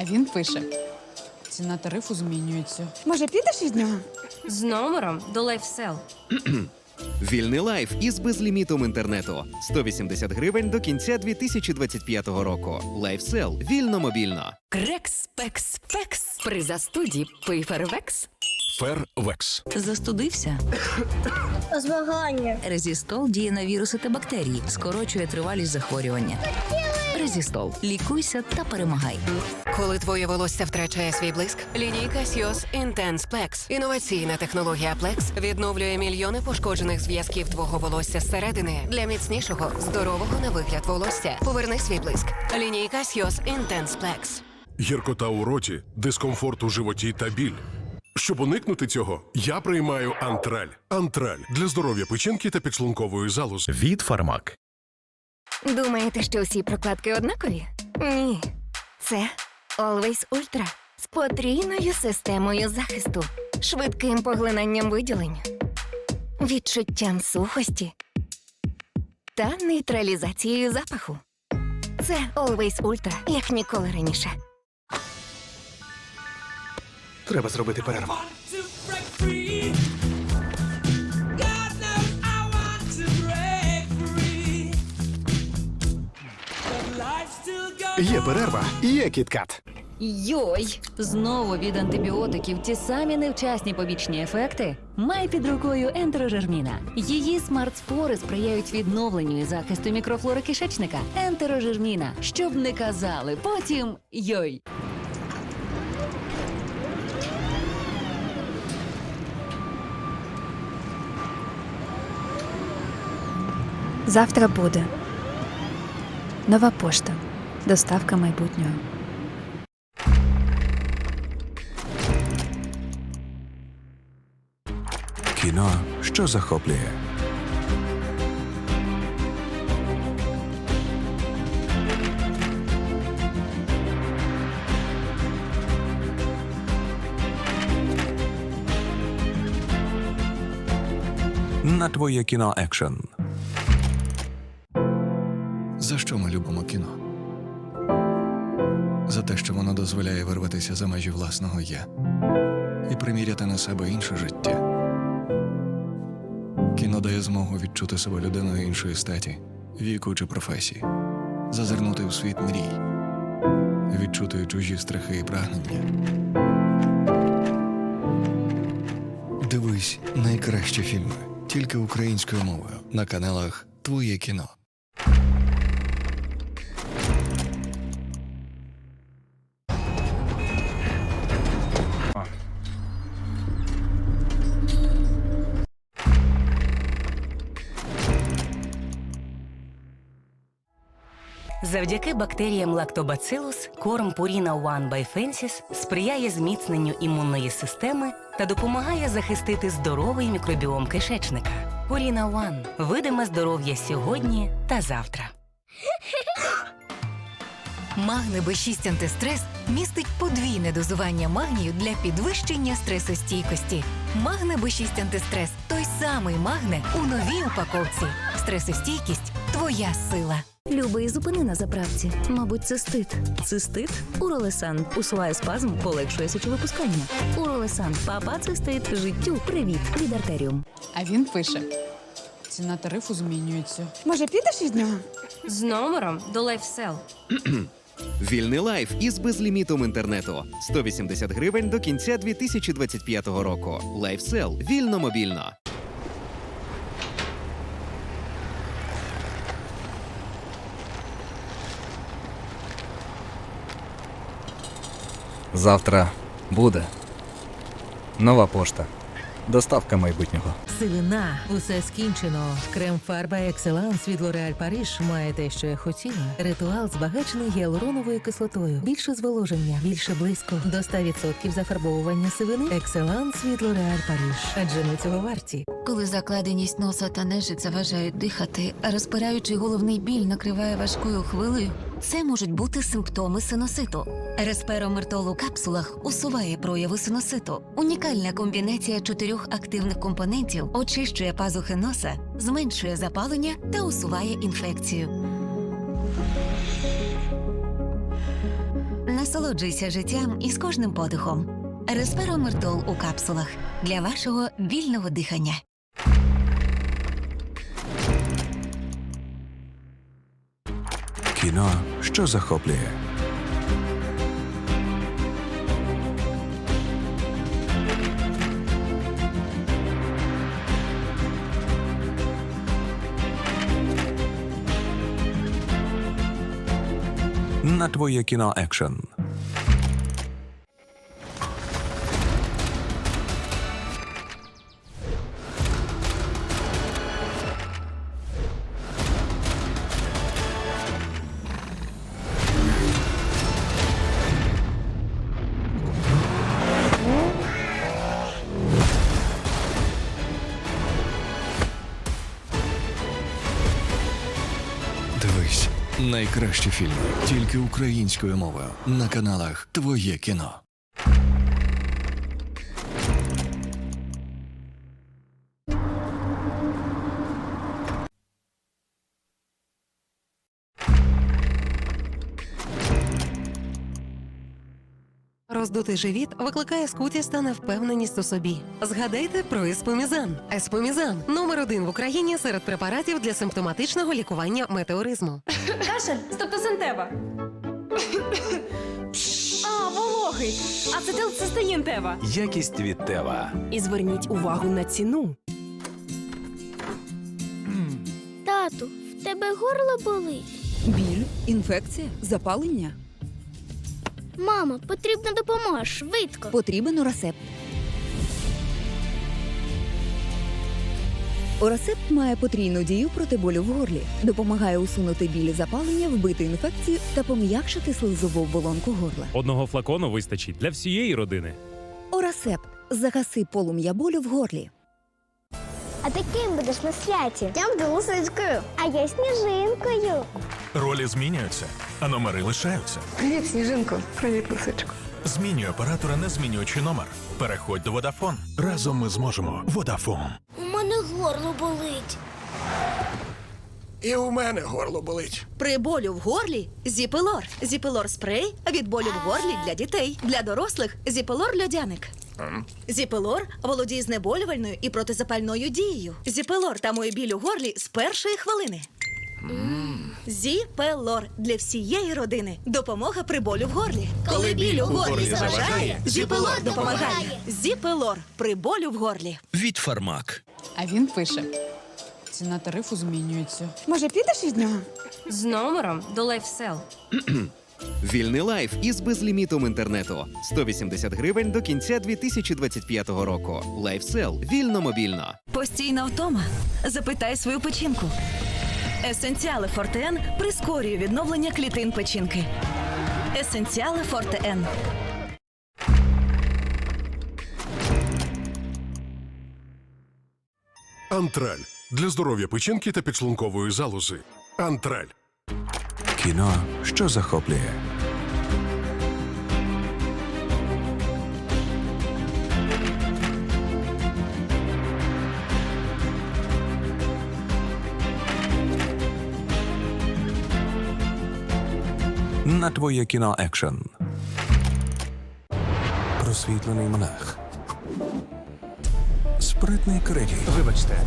А він пише: ціна тарифу змінюється. Може, підеш від нього? З номером до LifeSell. Вільний лайф із безлімітом інтернету 180 гривень до кінця 2025 року. Лайфсел вільно мобільно. Крекс, пекс, фекс. При застуді пий фервекс. Фервекс. Застудився. Змагання. Резістол діє на віруси та бактерії, скорочує тривалість захворювання. Резістол. Лікуйся та перемагай. Коли твоє волосся втрачає свій блиск, лінійка Сіос Intense Plex. Інноваційна технологія Plex відновлює мільйони пошкоджених зв'язків твого волосся зсередини для міцнішого, здорового на вигляд волосся. Поверни свій блиск. Лінійка Сіос Intense Plex. Гіркота у роті, дискомфорт у животі та біль. Щоб уникнути цього, я приймаю антраль. Антраль для здоров'я печінки та підшлункової залози. Від Фармак. Думаєте, що всі прокладки однакові? Ні. Це Always Ultra з потрійною системою захисту, швидким поглинанням виділень, відчуттям сухості та нейтралізацією запаху. Це Always Ultra, як ніколи раніше. Треба зробити перерву. Є перерва, є кіткат. Йой! Знову від антибіотиків ті самі невчасні побічні ефекти. Май під рукою ентерожерміна. Її смарт-спори сприяють відновленню і захисту мікрофлори кишечника. Ентерожерміна. Щоб не казали, потім йой. Завтра буде. Нова пошта. Доставка майбутнього. Кіно, що захоплює. На твоє кіно екшен. За що ми любимо кіно? За те, що воно дозволяє вирватися за межі власного я і приміряти на себе інше життя. Кіно дає змогу відчути себе людиною іншої статі, віку чи професії, зазирнути в світ мрій, відчути чужі страхи і прагнення. Дивись найкращі фільми тільки українською мовою на каналах Твоє кіно. Завдяки бактеріям Lactobacillus корм Purina One by Fences сприяє зміцненню імунної системи та допомагає захистити здоровий мікробіом кишечника. Purina One – видиме здоров'я сьогодні та завтра. Магне Б6 антистрес містить подвійне дозування магнію для підвищення стресостійкості. Магне Б6 антистрес той самий магне у новій упаковці. Стресостійкість твоя сила. Любий зупини на заправці. Мабуть, цистит. Цистит? Уролесан. Усуває спазм, полегшує сечовипускання. Уролесан. Папа цистит. Життю. Привіт. Від артеріум. А він пише: ціна тарифу змінюється. Може, підеш від нього? З номером до LifeSell. Вільний лайф із безлімітом інтернету 180 гривень до кінця 2025 року. Лайфсел вільно мобільно. Завтра буде нова пошта. Доставка майбутнього. Сивина, усе скінчено. Крем фарба Екселанс від L'Oréal Париж має те, що я хотіла. Ритуал збагачений гіалуроновою кислотою. Більше зволоження, більше блиску. До 100% зафарбовування сивини. Екселанс від L'Oréal Париж. Адже ми цього варті. Коли закладеність носа та нежить заважають дихати, а розпираючий головний біль накриває важкою хвилею, це можуть бути симптоми синуситу. Респиромертол у капсулах усуває прояви синуситу. Унікальна комбінація чотирьох активних компонентів очищує пазухи носа, зменшує запалення та усуває інфекцію. Насолоджуйся життям із кожним подихом. Респиромертол у капсулах для вашого вільного дихання. Кіно, що захоплює. На твоє кіно екшен. Найкращі фільми тільки українською мовою на каналах Твоє кіно. Роздутий живіт викликає скутість та невпевненість у собі. Згадайте про еспомізан. Еспомізан номер один в Україні серед препаратів для симптоматичного лікування метеоризму. Кашель, стептосинтева. А, вологий. Ацетилцистеїн тева. Якість від Тева. І зверніть увагу на ціну. Тату, в тебе горло болить. Біль, інфекція, запалення. Мамо, потрібна допомога швидко. Потрібен урасепт. Урасепт має потрійну дію проти болю в горлі, допомагає усунути білі запалення, вбити інфекцію та пом'якшити слизову оболонку горла. Одного флакону вистачить для всієї родини. Урасепт загаси полум'я болю в горлі. А ти ким будеш на святі? Я буду лисичкою. А я сніжинкою. Ролі змінюються, а номери лишаються. Привіт, сніжинко. Привіт, лисичко. Змінюй оператора, не змінюючи номер. Переходь до Vodafone. Разом ми зможемо. Vodafone. У мене горло болить. І у мене горло болить. При болю в горлі зіпелор. Зіпелор спрей від болю в горлі для дітей. Для дорослих зіпелор льодяник. Зіпелор володіє знеболювальною і протизапальною дією. Зіпелор тамує біль у горлі з першої хвилини. Зіпелор для всієї родини. Допомога при болю в горлі. Коли біль у горлі заважає, зіпелор допомагає. Зіпелор при болю в горлі. Від Фармак. А він пише: ціна тарифу змінюється. Може, підеш від нього? З номером до LifeSell. Вільний лайф із безлімітом інтернету 180 гривень до кінця 2025 року. Лайфсел вільно мобільно. Постійна втома. Запитай свою печінку. Есенціали Фортен прискорює відновлення клітин печінки. Есенціали Фортен. Антраль для здоров'я печінки та підшлункової залози. Антраль. Кіно, що захоплює. На твоє кіно екшен. Просвітлений монах. Спритний критій. Вибачте,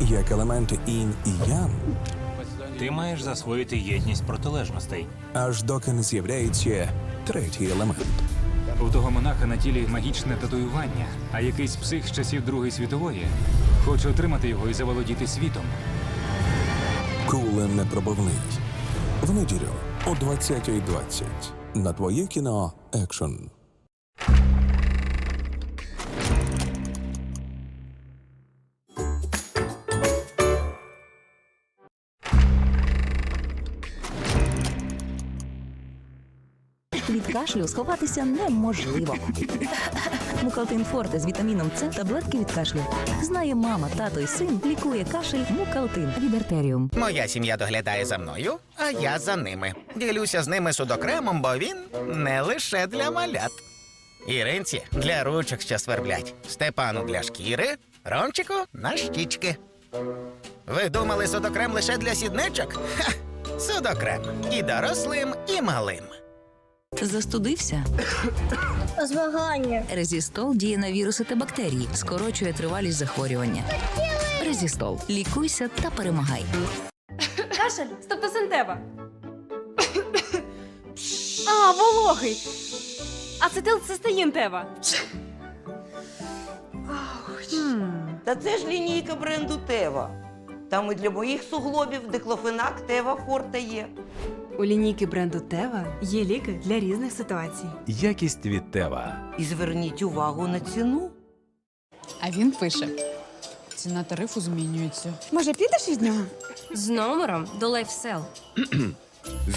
Як елементи інь і ян, ти маєш засвоїти єдність протилежностей. аж доки не з'являється третій елемент. У того монаха на тілі магічне татуювання, а якийсь псих з часів Другої світової хоче отримати його і заволодіти світом. Кулем непробивний. В неділю о 20.20. На твоє кіно екшен. Від кашлю сховатися неможливо. Мукалтин Форте з вітаміном С таблетки від кашлю. Знає мама, тато і син лікує кашель Мукалтин від артеріум. Моя сім'я доглядає за мною, а я за ними. Ділюся з ними судокремом, бо він не лише для малят. Іринці для ручок, що сверблять, Степану для шкіри, Ромчику на щічки. Ви думали судокрем лише для сідничок? Ха! Судокрем і дорослим, і малим. Застудився? Змагання. Резістол діє на віруси та бактерії, скорочує тривалість захворювання. Резістол. Лікуйся та перемагай. Кашель, стептосинтева. А, вологий. Ацетилцистеїн тева. Та це ж лінійка бренду Тева. Там і для моїх суглобів диклофенак Тева Форте є. У лінійки бренду Тева є ліки для різних ситуацій. Якість від Тева. І зверніть увагу на ціну. А він пише: ціна тарифу змінюється. Може, підеш від нього? З номером до LifeSell.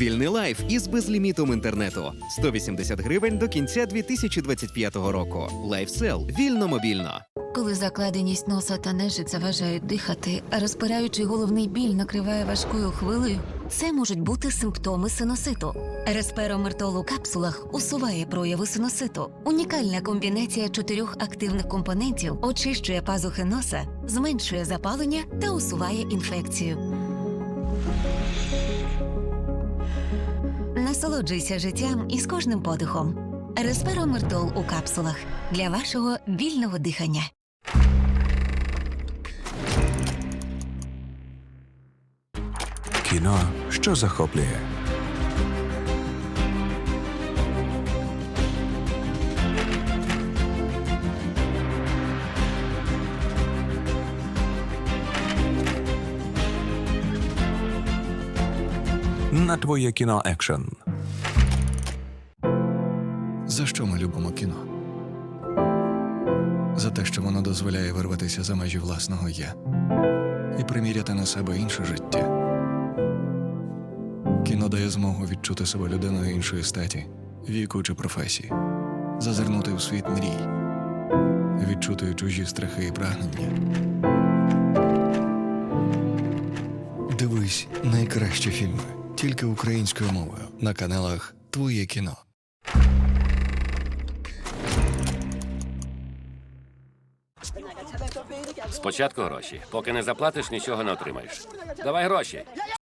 Вільний лайф із безлімітом інтернету 180 гривень до кінця 2025 року. Лайфсел вільно мобільно. Коли закладеність носа та нежить заважають дихати, а розпираючий головний біль накриває важкою хвилею, це можуть бути симптоми синуситу. Респиромертол у капсулах усуває прояви синуситу. Унікальна комбінація чотирьох активних компонентів очищує пазухи носа, зменшує запалення та усуває інфекцію. Насолоджуйся життям із кожним подихом. Респиромертол у капсулах для вашого вільного дихання. Кіно, що захоплює. На твоє кіно екшн. За що ми любимо кіно? За те, що воно дозволяє вирватися за межі власного я і приміряти на себе інше життя. Кіно дає змогу відчути себе людиною іншої статі, віку чи професії, зазирнути в світ мрій, відчути чужі страхи і прагнення. Дивись найкращі фільми тільки українською мовою на каналах Твоє кіно. Спочатку гроші. Поки не заплатиш, нічого не отримаєш. Давай гроші.